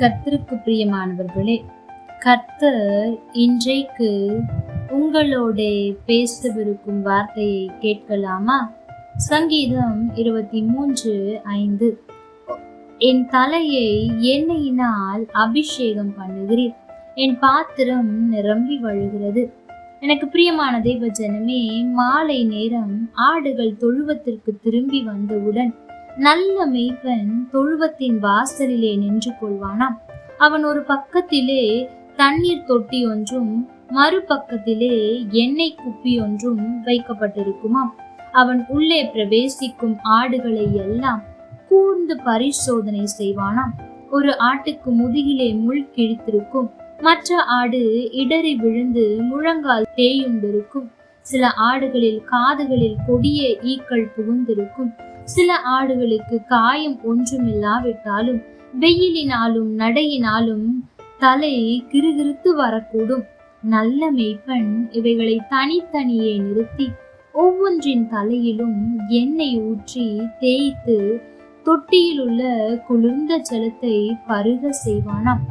கர்த்தருக்கு பிரியமானவர்களே கர்த்தர் இன்றைக்கு உங்களோட பேசவிருக்கும் வார்த்தையை கேட்கலாமா? சங்கீதம் இருபத்தி மூன்று ஐந்து. என் தலையை எண்ணெயினால் அபிஷேகம் பண்ணுகிறீர். என் பாத்திரம் நிரம்பி வழுகிறது. எனக்கு பிரியமான தெய்வ ஜனமே மாலை நேரம் ஆடுகள் தொழுவத்திற்கு திரும்பி வந்தவுடன் நல்ல மெய்ப்பன் தொழுவத்தின் வாசலிலே நின்று கொள்வானாம். அவன் ஒரு பக்கத்திலே தண்ணீர் தொட்டி ஒன்றும் மறுபக்கத்திலே எண்ணெய் குப்பி ஒன்றும் வைக்கப்பட்டிருக்குமாம். அவன் உள்ளே பிரவேசிக்கும் ஆடுகளை எல்லாம் கூர்ந்து பரிசோதனை செய்வானாம். ஒரு ஆட்டுக்கு முதுகிலே முள் கிழித்திருக்கும். மற்ற ஆடு இடறி விழுந்து முழங்கால் தேயுண்டிருக்கும். சில ஆடுகளில் காதுகளில் கொடிய ஈக்கள் புகுந்திருக்கும். சில ஆடுகளுக்கு காயம் ஒன்றுமில்லாவிட்டாலும் வெயிலினாலும் நடையினாலும் தலை கிறுகிறுத்து வரக்கூடும். நல்ல மெய்ப்பெண் இவைகளை தனித்தனியே நிறுத்தி ஒவ்வொன்றின் தலையிலும் எண்ணெய் ஊற்றி தேய்த்து தொட்டியில் உள்ள குளிர்ந்த ஜலத்தை பருக செய்வானாம்.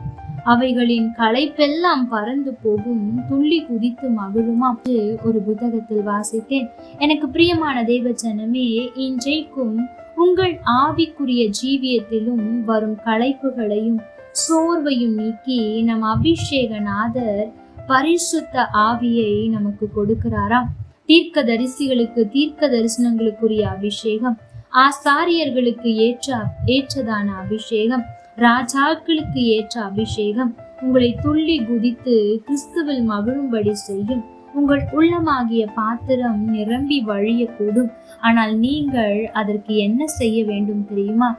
அவைகளின் களைப்பெல்லாம் பறந்து போகும். துள்ளி குதித்து மகிழும். அப்படி ஒரு புத்தகத்தில் வாசித்தேன். எனக்கு பிரியமான தேவ இன்றைக்கும் உங்கள் ஆவிக்குரிய ஜீவியத்திலும் வரும் களைப்புகளையும் சோர்வையும் நீக்கி நம் அபிஷேகநாதர் பரிசுத்த ஆவியை நமக்கு கொடுக்கிறாராம் தீர்க்க தரிசிகளுக்கு தீர்க்க தரிசனங்களுக்குரிய அபிஷேகம் ஆசாரியர்களுக்கு ஏற்ற ஏற்றதான அபிஷேகம் ராஜாக்களுக்கு ஏற்ற அபிஷேகம் உங்களை துள்ளி குதித்து கிறிஸ்துவில் மகிழும்படி செய்யும். உங்கள் உள்ளமாகிய பாத்திரம் நிரம்பி வழியக்கூடும். ஆனால் நீங்கள் அதற்கு என்ன செய்ய வேண்டும் தெரியுமா?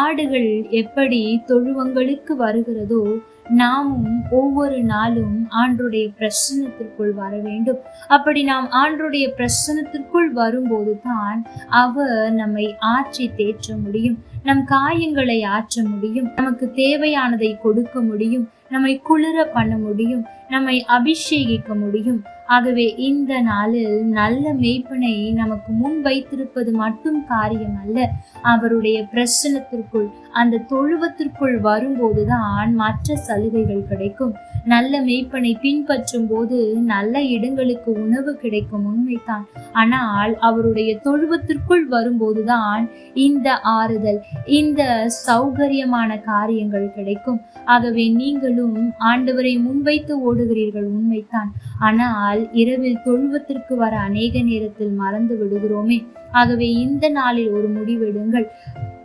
ஆடுகள் எப்படி தொழுவங்களுக்கு வருகிறதோ நாமும் ஒவ்வொரு நாளும் ஆண்டுடைய பிரசனத்திற்குள் வர வேண்டும். அப்படி நாம் ஆண்டுடைய பிரசனத்திற்குள் வரும்போது தான் அவர் நம்மை ஆற்றி தேற்ற முடியும். நம் காயங்களை ஆற்ற முடியும். நமக்கு தேவையானதை கொடுக்க முடியும். நம்மை குளிர பண்ண முடியும் நம்மை அபிஷேகிக்க முடியும். ஆகவே இந்த நாளில் நல்ல மெய்ப்பனை நமக்கு முன் வைத்திருப்பது மட்டும் காரியம் அல்ல அவருடைய பிரசனத்திற்குள் அந்த தொழுவத்திற்குள் வரும்போதுதான் மற்ற சலுகைகள் கிடைக்கும். நல்ல மெய்ப்பனை பின்பற்றும் போது நல்ல இடங்களுக்கு உணவு கிடைக்கும் உண்மைதான். ஆனால் அவருடைய தொழுவத்திற்குள் வரும்போதுதான் இந்த ஆறுதல் இந்த சௌகரியமான காரியங்கள் கிடைக்கும். ஆகவே நீங்கள் நீங்களும் ஆண்டவரை முன்வைத்து ஓடுகிறீர்கள் உண்மைதான். ஆனால் இரவில் தொழுவத்திற்கு வர அநேக நேரத்தில் மறந்து விடுகிறோமே. ஆகவே இந்த நாளில் ஒரு முடிவெடுங்கள்.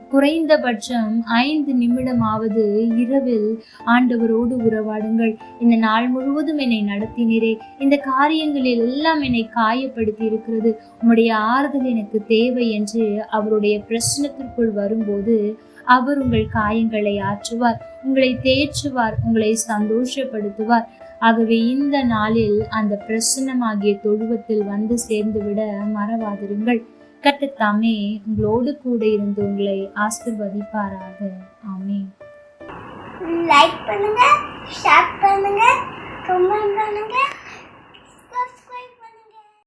குறைந்தபட்சம் ஐந்து நிமிடமாவது இரவில் ஆண்டவரோடு உறவாடுங்கள். இந்த நாள் முழுவதும் என்னை நடத்தினீரே. இந்த காரியங்களில் எல்லாம் என்னை காயப்படுத்தி இருக்கிறது உம்முடைய ஆறுதல் எனக்கு தேவை என்று அவருடைய பிரச்சனத்திற்குள் வரும்போது அவர் உங்கள் காயங்களை ஆற்றுவார் உங்களை தேற்றுவார் உங்களை சந்தோஷப்படுத்துவார். ஆகவே இந்த நாளில் அந்த பிரசன்னமாகிய தொழுவத்தில் வந்து சேர்ந்துவிட மறவாதிருங்கள். கட்டத்தாமே உங்களோடு கூட இருந்து உங்களை ஆசிர்வதிப்பாராக. ஆமே லைக் பண்ணுங்க ஷேர் பண்ணுங்க கமெண்ட் பண்ணுங்க.